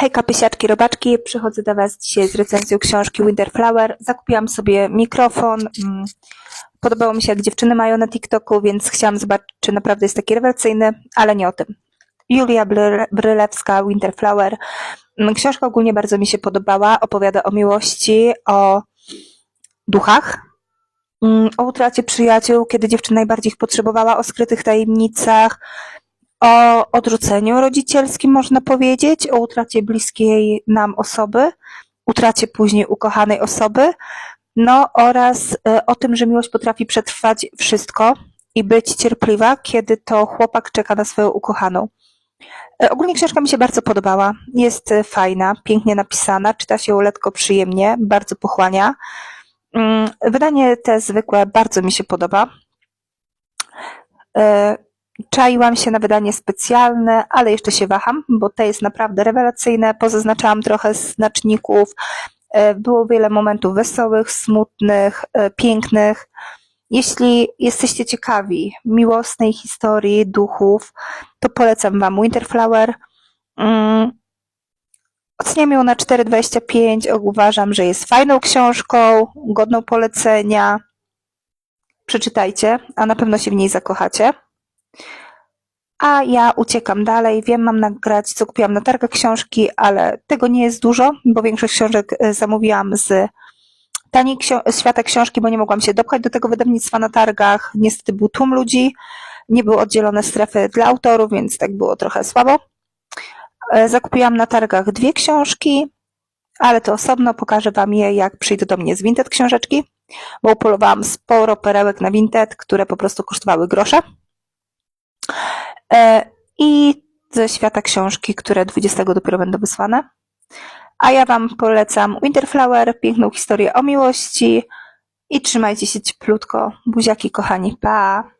Hejka, pysiaczki, robaczki. Przychodzę do Was dzisiaj z recenzją książki Winter Flower. Zakupiłam sobie mikrofon. mm, Podobało mi się, jak dziewczyny mają na TikToku, więc chciałam zobaczyć, czy naprawdę jest taki rewelacyjny, ale nie o tym. Julia Bryl- Brylewska, Winter Flower. Mm, Książka ogólnie bardzo mi się podobała. Opowiada o miłości, o duchach, mm, o utracie przyjaciół, kiedy dziewczyna najbardziej ich potrzebowała, o skrytych tajemnicach, o odrzuceniu rodzicielskim, można powiedzieć, o utracie bliskiej nam osoby, utracie później ukochanej osoby, no oraz e, o tym, że miłość potrafi przetrwać wszystko i być cierpliwa, kiedy to chłopak czeka na swoją ukochaną. E, Ogólnie książka mi się bardzo podobała. Jest e, fajna, pięknie napisana, czyta się lekko przyjemnie, bardzo pochłania. Mm, Wydanie te zwykłe bardzo mi się podoba. Czaiłam się na wydanie specjalne, ale jeszcze się waham, bo te jest naprawdę rewelacyjne. Pozaznaczałam trochę znaczników. E, Było wiele momentów wesołych, smutnych, e, pięknych. Jeśli jesteście ciekawi miłosnej historii duchów, to polecam Wam Winterflower. Mm, Oceniam ją na 4,25. Uważam, że jest fajną książką, godną polecenia. Przeczytajcie, a na pewno się w niej zakochacie. A ja uciekam dalej. Wiem, mam nagrać, co kupiłam na targach książki, ale tego nie jest dużo, bo większość książek e, zamówiłam z taniej z świata książki, bo nie mogłam się dopchać do tego wydawnictwa na targach. Niestety był tłum ludzi, nie były oddzielone strefy dla autorów, więc tak było trochę słabo. E, Zakupiłam na targach dwie książki, ale to osobno pokażę Wam je, jak przyjdę do mnie z Vinted książeczki, bo upolowałam sporo perełek na Vinted, które po prostu kosztowały grosze. E, I ze świata książki, które 20 dopiero będą wysłane. A ja Wam polecam Winterflower, piękną historię o miłości i trzymajcie się cieplutko. Buziaki kochani, pa!